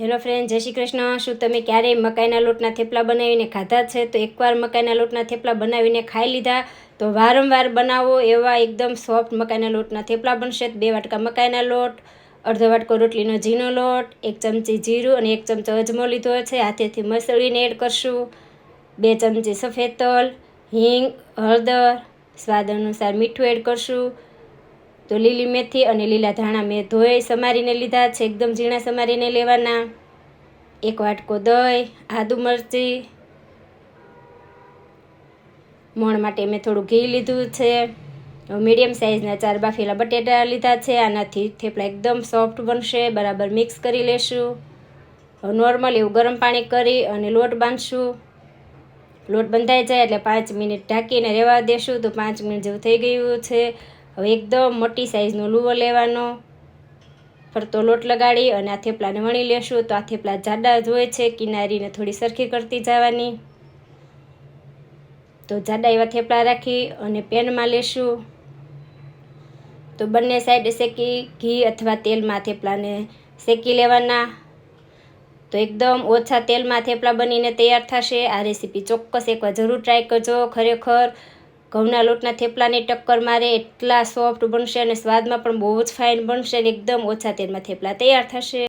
Hello friend જય શ્રી કૃષ્ણ. શું તમે ક્યારેય મકાઈના લોટના થેપલા બનાવીને ખાધા છે? તો એકવાર મકાઈના લોટના થેપલા બનાવીને ખાઈ લીધા. તો વારંવાર બનાવો એવા એકદમ સોફ્ટ મકાઈના લોટના થેપલા બનશે. બે વાટકા મકાઈના લોટ, અડધો વાટકો રોટલીનો ઝીનો લોટ, એક ચમચી જીરું અને એક ચમચો અજમો લીધો છે. હાથેથી મસળીને એડ કરશું. બે ચમચી સફેદ તલ, હિંગ, હળદર, સ્વાદ અનુસાર મીઠું એડ કરશું. તો લીલી મેથી અને લીલા ધાણા મેં ધોઈ સમારીને લીધા છે. એકદમ ઝીણા સમારીને લેવાના. એક વાટકો દહીં, આદુ મરચી. મોણ માટે મેં થોડું ઘી લીધું છે. મીડિયમ સાઇઝના ચાર બાફેલા બટેટા લીધા છે. આનાથી થેપલા એકદમ સોફ્ટ બનશે. બરાબર મિક્સ કરી લેશું. નોર્મલ એવું ગરમ પાણી કરી અને લોટ બાંધશું. લોટ બંધાઈ જાય એટલે પાંચ મિનિટ ઢાંકીને રહેવા દેશું. તો પાંચ મિનિટ જેવું થઈ ગયું છે. હવે એકદમ મોટી સાઈઝનો લુવો લેવાનો. ફરતો લોટ લગાડી અને આ થેપલાને વણી લેશું. તો આ થેપલા જાડા જ હોય છે, કિનારીને થોડી સરખી કરતી જવાની. તો જાડા એવા થેપલા રાખી અને પેનમાં લેશું. તો બંને સાઈડ શેકી ઘી અથવા તેલમાં થેપલાને શેકી લેવાના. તો એકદમ ઓછા તેલમાં થેપલા બનીને તૈયાર થશે. આ રેસીપી ચોક્કસ એકવાર જરૂર ટ્રાય કરજો. ખરેખર ઘઉંના લોટના થેપલાની ટક્કર મારે એટલા સોફ્ટ બનશે અને સ્વાદમાં પણ બહુ જ ફાઇન બનશે અને એકદમ ઓછા તેલમાં થેપલા તૈયાર થશે.